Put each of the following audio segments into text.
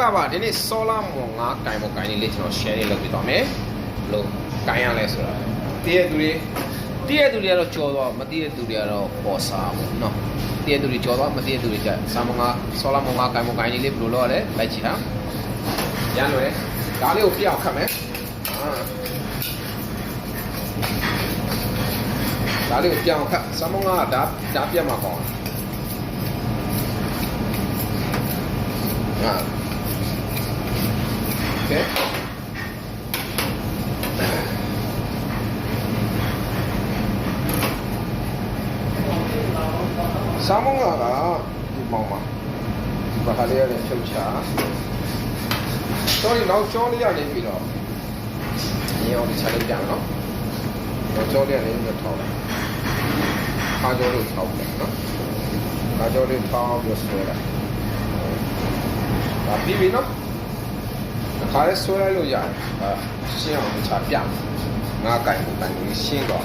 ္ဂလာပါဒီနေ့ solar မော်ငါးကင်မော်ကင်လေးလေးကျွန်တော် share လေးလုပ်ပြသွားမယ်ဘလို့ကင်ရလဲဆိုတာတည့်ရသူတွေတည့်ရသူတွေကတော့ကြော်သွားမတည့်ရသူတွေကတော့ပေါ်စားပေါ့နော်တည့်ရသူတွေကြော်သွားမတည့်ရသူတွေကစာမော်ငါ solar မော်ငါးကင်မော်ကင်လေးလေးဘလို့လုပ်ရလဲလိုက်ကြည့်တာရမ်းလွယ်ဒါလေးကိုပြအောင်ခတ်မယ်အာဒါလေးကိုပြအောင်ခတ်စာမော်ငါဒါဒါပြတ်မှာကောင်းอ่าโ Okay. Salmon ကဒီမောင်မှာဒီဘာလေးရတဲ့ဖြုတ်ချ sorry နောက်ကျောင်းလေးရနေပြီတော့ညောင်းတစ်ချက်လေးပြန်နော်နောက်ကျောင်းလေးရနေပြီးထောက်လိုက်ခါကျောင်းလေးထောက်လိုက်နော်ခါကျောင်းလေးထောက်ပြီးဆွဲလိုက်ဒါပြီးပြီနော် ခါလေးဆွဲလိုက်လို့ရတယ်ဒါရှင်းအောင်ချပြငါကင်ကိုကင်ကိုရှင်းတော့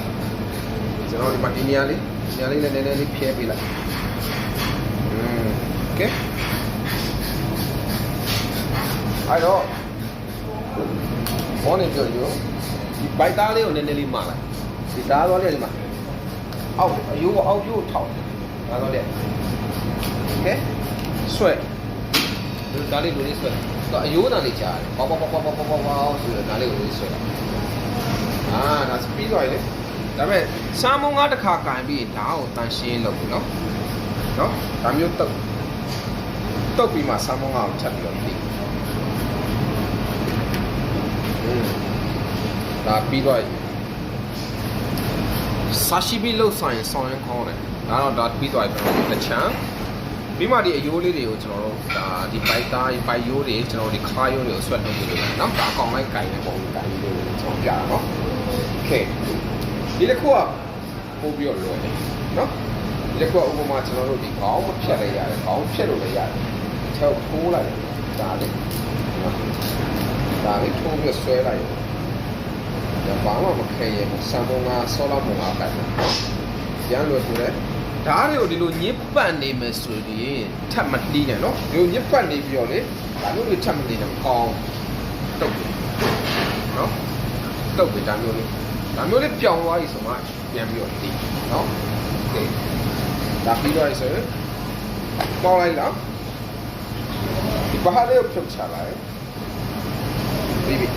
ကျွန်တော်ဒီမှာဒီနေရာလေးနေရာလေးလည်းနည်းနည်းလေးဖြဲပေးလိုက် อืมโอเคအဲ့တော့ဘောနေပြောอยู่ဒီဘိုက်သားလေးကိုနည်းနည်းလေးမှာလိုက်ဒီသားသွားလေးဒီမှာအောက်အယိုးအောက်ယိုးထောက်ဒါတော့လေโอเคဆွဲ ဒီသားလေးလိုလေးဆွဲတော့အယိုးတန်လေးကြားတယ်ပေါပေါပေါပေါပေါပေါပေါဆိုတော့ဒါလေးကိုလေးဆွဲတာအာဒါစပီးသွားလေဒါပေမဲ့စာမုံငါတစ်ခါကန်ပြီးဒါကိုတန်ရှင်းလုပ်ဘူးနော်နော်ဒါမျိုးတုတ်တုတ်ပြီးမှဆမ်းမုံအောင်ချက်ပြီးတော့ပြီးอืมဒါပြီးတော့ဆာရှိဘီလို့ဆိုင်ဆောင်ရင်ခေါင်းတယ်ဒါတော့ဒါပြီးတော့တစ်ချမ်း ပြီးမှဒီအယိုးလေးတွေကိုကျွန်တော်တို့ဒါဒီပိုက်သားပိုက်ယိုးတွေကျွန်တော်တို့ဒီခါယိုးတွေကိုဆွတ်လုပ်ပြီးလို့เนาะဒါအကောင်လိုက်ကြိုင်နေပုံကိုကြိုင်ပြီးလို့ကျွန်တော်ပြတာเนาะโอเคဒီတစ်ခုကပို့ပြီးတော့လွယ်တယ်เนาะ ဒီကွာဥပမာကျွန်တော်တို့ဒီခေါင်းမဖြတ်လိုက်ရတယ်ခေါင်းဖြတ်လို့လည်းရတယ်ချောက်ထိုးလိုက်ဒါလေးနော်ဒါလေးထိုးပြီးဆွဲလိုက်ဒါဘာမှမခဲရဘူးစံပုံကဆောလာပုံကပတ်တယ်ရန်လို့ဆိုရဲ ဓာတ်တွေကိုဒီလိုညစ်ပတ်နေမယ်ဆိုရင်ထပ်မတီးနဲ့နော်ဒီလိုညစ်ပတ်နေပြီးတော့လေဒါမျိုးတွေထပ်မတီးနဲ့ကောင်းတုတ်တယ်နော်တုတ်တယ်ဒါမျိုးလေးဒါမျိုးလေးပြောင်းသွားပြီဆိုမှပြန်ပြီးတော့တီးနော်โอเค ဒါပြီးတော့ဆိုရင်ပေါက်လိုက်လားဒီဘာလေးကိုဖြုတ်ချလိုက်ပြီးပြီ